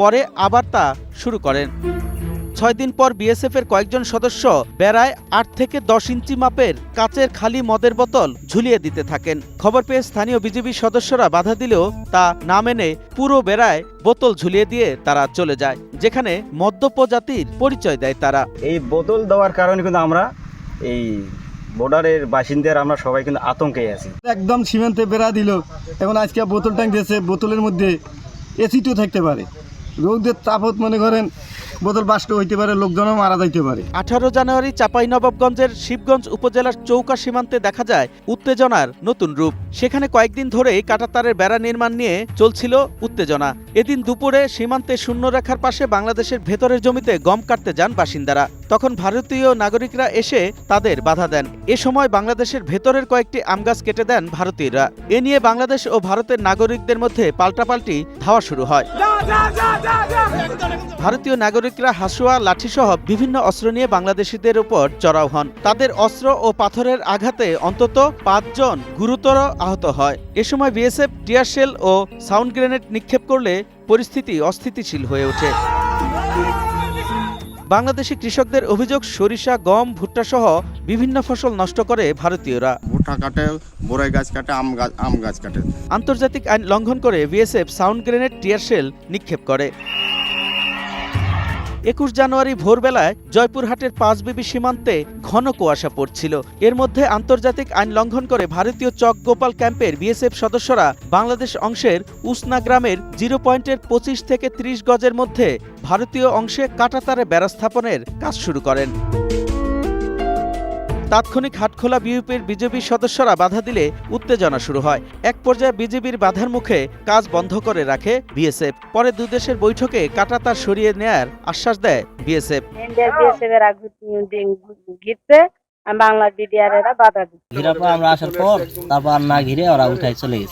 পরে আবার তা শুরু করেন। ছয় দিন পর বিএসএফ এর কয়েকজন সদস্য বেড়ায় আট থেকে দশ ইঞ্চি মাপের কাচের খালি মদের বোতল ঝুলিয়ে দিতে থাকেন। খবর পেয়ে স্থানীয় বিজেপি সদস্যরা বাধা দিলেও তা না মেনে পুরো বেড়ায় বোতল ঝুলিয়ে দিয়ে তারা চলে যায় যেখানে মদ্যপ জাতির পরিচয় দেয় তারা। এই বোতল দেওয়ার কারণে কিন্তু আমরা এই বর্ডারের বাসিন্দার আমরা সবাই কিন্তু আতঙ্কে আছি। একদম সীমান্তে বেড়া দিল। এখন আজকে বোতল ট্যাঙ্ক দিয়েছে বোতলের মধ্যে এসিটিও থাকতে পারে। রোগদের তাপত মনে করেন বোতল বাষ্ট হইতে পারে, লোকজনও মারা যাইতে পারে। আঠারো জানুয়ারি চাঁপাইনবাবগঞ্জের শিবগঞ্জ উপজেলার চৌকা সীমান্তে দেখা যায় উত্তেজনার নতুন রূপ। সেখানে কয়েকদিন ধরেই কাটাতারের বেড়া নির্মাণ নিয়ে চলছিল উত্তেজনা। এদিন দুপুরে সীমান্তে শূন্য রেখার পাশে বাংলাদেশের ভেতরের জমিতে গম কাটতে যান বাসিন্দারা। তখন ভারতীয় নাগরিকরা এসে তাদের বাধা দেন। এ সময় বাংলাদেশের ভেতরের কয়েকটি আম গাছ কেটে দেন ভারতীয়রা। এ নিয়ে বাংলাদেশ ও ভারতের নাগরিকদের মধ্যে পাল্টাপাল্টি ধাওয়া শুরু হয়। ভারতীয় নাগরিকরা হাসুয়া, লাঠিসহ বিভিন্ন অস্ত্র নিয়ে বাংলাদেশিদের উপর চড়াও হন। তাদের অস্ত্র ও পাথরের আঘাতে অন্তত পাঁচজন গুরুতর আহত হয়। এ সময় বিএসএফ টিয়ারশেল ও সাউন্ড গ্রেনেড নিক্ষেপ করলে পরিস্থিতি অস্থিতিশীল হয়ে ওঠে। বাংলাদেশি কৃষকদের অভিযোগ সরিষা গম ভুট্টা সহ বিভিন্ন ফসল নষ্ট করে ভারতীয়রা। ভুট্টা কাটে বড়াই গাছ কাটে আম গাছ আম গাছ কাটে। আন্তর্জাতিক আইন লঙ্ঘন করে বিএসএফ সাউন্ড গ্রেনেড টিয়ারশেল নিক্ষেপ করে। একুশ জানুয়ারি ভোরবেলায় জয়পুরহাটের পাঁচবিবি সীমান্তে ঘন কুয়াশা পড়ছিল। এর মধ্যে আন্তর্জাতিক আইন লঙ্ঘন করে ভারতীয় চক গোপাল ক্যাম্পের বিএসএফ সদস্যরা বাংলাদেশ অংশের উসনা গ্রামের জিরো পয়েন্টের পঁচিশ থেকে ত্রিশ গজের মধ্যে ভারতীয় অংশে কাটাতারে বেড়া স্থাপনের কাজ শুরু করেন। তাৎক্ষণিক হাটখোলা বিউপির বিজেপি সদস্যরা বাধা দিলে উত্তেজনা শুরু হয়। এক পর্যায়ে বিজেপির বাধার মুখে কাজ বন্ধ করে রাখে বিএসএফ। পরে দুই দেশের বৈঠকে কাটাতার সরিয়ে নেয়ার আশ্বাস দেয় বিএসএফ। বাংলা বিডিআর এরা বাধা দিচ্ছে। ঘিরার পর আমরা আসার পর তারপর আর না ঘিরে ওরা উঠাই চলে গেছে।